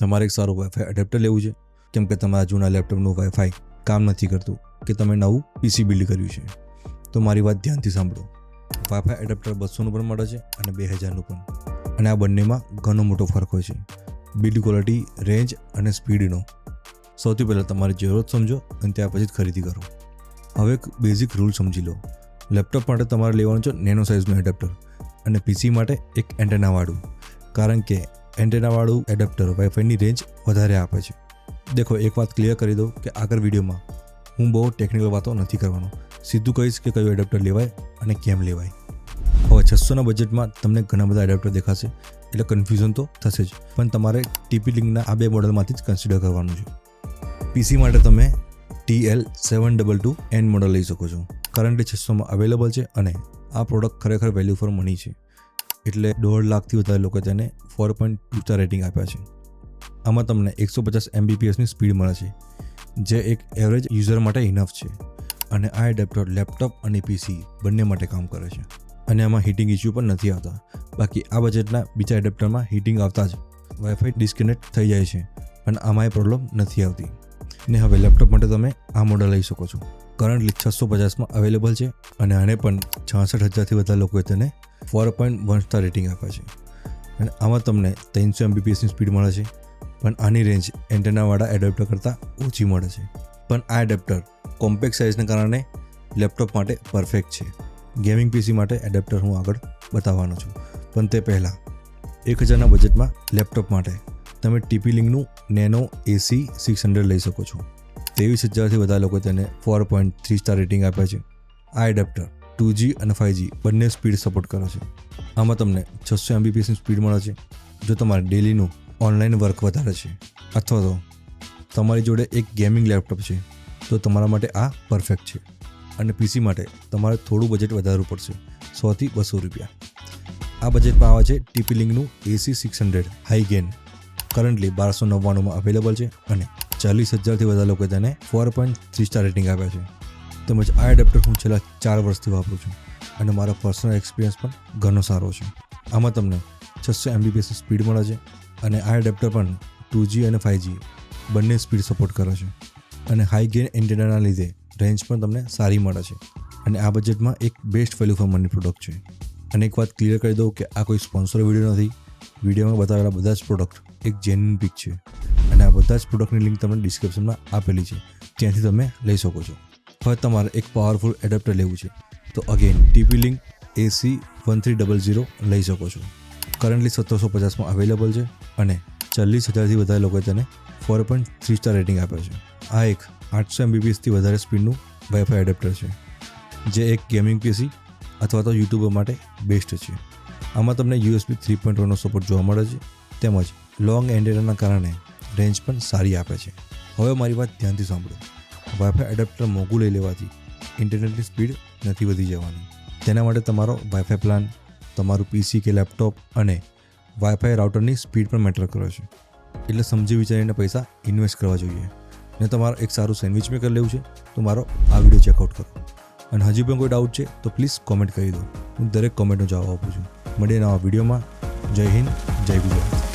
તમારે એક સારું વાઈફાઈ એડેપ્ટર લેવું છે. કેમ કે તમારા જૂના લેપટોપનું વાઈફાઈ કામ નથી કરતું કે તમે નવું પીસી બિલ્ડ કર્યું છે. તો મારી વાત ધ્યાનથી સાંભળો. વાઈફાઈ એડેપ્ટર બસોનું પણ મળે છે અને બે હજારનું પણ. અને આ બંનેમાં ઘણો મોટો ફરક હોય છે. બિલ્ડ ક્વોલિટી રેન્જ અને સ્પીડનો સૌથી પહેલાં તમારી જરૂરત સમજો અને ત્યાર પછી જ ખરીદી કરો. હવે એક બેઝિક રૂલ સમજી લો. લેપટોપ માટે તમારે લેવાનું છે નેનો સાઇઝનું એડેપ્ટર અને પીસી માટે એક એન્ટેનાવાળું કારણ કે એન્ટેનાવાળું એડેપ્ટર વાઈફાઈની રેન્જ વધારે આપે છે. દેખો, એક વાત ક્લિયર કરી દઉં કે આગળ વિડીયોમાં હું બહુ ટેકનિકલ વાતો નથી કરવાનો. સીધું કહીશ કે કયું એડેપ્ટર લેવાય અને કેમ લેવાય. હવે છસોના બજેટમાં તમને ઘણા બધા એડેપ્ટર દેખાશે, એટલે કન્ફ્યુઝન તો થશે જ. પણ તમારે ટીપી લિંકના આ બે મોડલમાંથી જ કન્સિડર કરવાનું છે. પીસી માટે તમે T L seven double two N model લઈ શકો છો. કરંટલી છસોમાં અવેલેબલ છે અને આ પ્રોડક્ટ ખરેખર વેલ્યુ ફોર મની છે. એટલે દોઢ લાખથી વધારે લોકો તેને four point two star rating આપ્યા છે. આમાં તમને એકસો પચાસ એમબીપીએસની સ્પીડ મળે છે, જે એક એવરેજ યુઝર માટે ઇનફ છે અને આ એડેપ્ટર લેપટોપ અને પીસી બંને માટે કામ કરે છે. અને આમાં હીટિંગ ઇસ્યુ પણ નથી આવતા. બાકી આ બજેટના બીજા એડેપ્ટરમાં હીટિંગ આવતા જ વાઈફાઈ ડિસ્કનેક્ટ થઈ જાય છે પણ આમાં એ પ્રોબ્લેમ નથી આવતી. ને હવે લેપટોપ માટે તમે આ મોડલ લઈ શકો છો. કરંટલી છસો પચાસમાં અવેલેબલ છે અને આને પણ છાસઠ હજારથી વધારે લોકોએ તેને four point one star rating આપે છે. અને આમાં તમને ત્રણસો એમબીપીએસની સ્પીડ મળે છે. પણ આની રેન્જ એન્ટેનાવાળા એડેપ્ટર કરતાં ઓછી મળે છે. પણ આ એડેપ્ટર કોમ્પેક્ટ સાઇઝને કારણે લેપટોપ માટે પરફેક્ટ છે. ગેમિંગ પીસી માટે એડેપ્ટર હું આગળ બતાવવાનો છું. પણ તે પહેલાં એક હજારના બજેટમાં લેપટોપ માટે તમે ટીપી લિંકનું નેનો એસી સિક્સ હંડ્રેડ લઈ શકો છો. ત્રેવીસ હજારથી વધારે લોકો તેને four point three star rating આપ્યા છે. આ એડેપ્ટર ટુ જી અને ફાઇવજી બંને સ્પીડ સપોર્ટ કરે છે. આમાં તમને છસો એમબીપીએસની સ્પીડ મળે છે, જો તમારે ડેલીનું ઓનલાઈન વર્ક વધારે છે. અથવા તો તમારી જોડે એક ગેમિંગ લેપટોપ છે, તો તમારા માટે આ પરફેક્ટ છે. અને પીસી માટે તમારે થોડું બજેટ વધારવું પડશે, સોથી બસો રૂપિયા. આ બજેટમાં આવે છે TP લિંકનું AC six hundred high gain currently બારસો નવ્વાણુંમાં અવેલેબલ છે અને ચાલીસ હજારથી વધારે લોકોએ તેને four point three star rating આપ્યા છે. તેમજ આ એડેપ્ટર હું છેલ્લા ચાર વર્ષથી વાપરું છું અને મારો પર્સનલ એક્સપિરિયન્સ પણ ઘણો સારો છે. આમાં તમને છસો એમબીપીએસની સ્પીડ મળે છે અને આ એડેપ્ટર પણ ટુ જી અને ફાઇવ બંને સ્પીડ સપોર્ટ કરે છે અને હાઈ ગેન એન્ટેનાના લીધે રેન્જ પણ તમને સારી મળે છે અને આ બજેટમાં એક best value for money product છે. અને એક વાત ક્લિયર કરી દઉં કે આ કોઈ સ્પોન્સર વીડિયો નથી. વિડીયોમાં બતાવેલા બધા જ પ્રોડક્ટ એક જેન્યુન પિક છે અને આ બધા જ પ્રોડક્ટની લિંક તમને ડિસ્ક્રિપ્શનમાં આપેલી છે. ત્યાંથી તમે લઈ શકો છો. હવે તમારે એક પાવરફુલ એડેપ્ટર લેવું છે. તો again TP link AC one three double zero લઈ શકો છો. કરન્ટલી સત્તરસો પચાસમાં અવેલેબલ છે અને ચાલીસ હજારથી વધારે લોકોએ તેને four point three star rating આપ્યો છે. આ એક આઠસો એમબીપીએસથી વધારે સ્પીડનું વાઈફાઈ એડેપ્ટર છે, જે એક ગેમિંગ પીસી અથવા તો યુટ્યુબર માટે બેસ્ટ છે. આમાં તમને યુએસબી થ્રી પોઈન્ટ વનનો સપોર્ટ જોવા મળે છે, તેમજ લોંગ એન્ટેનાના કારણે રેન્જ પણ સારી આપે છે. હવે મારી વાત ધ્યાનથી સાંભળો. વાઈફાઈ એડેપ્ટર મોંઘું લઈ લેવાથી ઇન્ટરનેટની સ્પીડ નથી વધી જવાની. તેના માટે તમારો વાઈફાઈ પ્લાન તમારું પીસી કે લેપટોપ અને વાઈફાઈ રાઉટરની સ્પીડ પણ મેટર કરે છે. એટલે સમજી વિચારીને પૈસા ઇન્વેસ્ટ કરવા જોઈએ. ને તમારે એક સારું સેન્ડવિચ મેં કરી લેવું છે, તો મારો આ વીડિયો ચેકઆઉટ કરો. અને હજી પણ કોઈ ડાઉટ છે, તો પ્લીઝ કોમેન્ટ કરી દો. હું દરેક કોમેન્ટનો જવાબ આપું છું. મળીએ નવા વિડીયોમાં જય હિન્દ, જય ગુજરાત.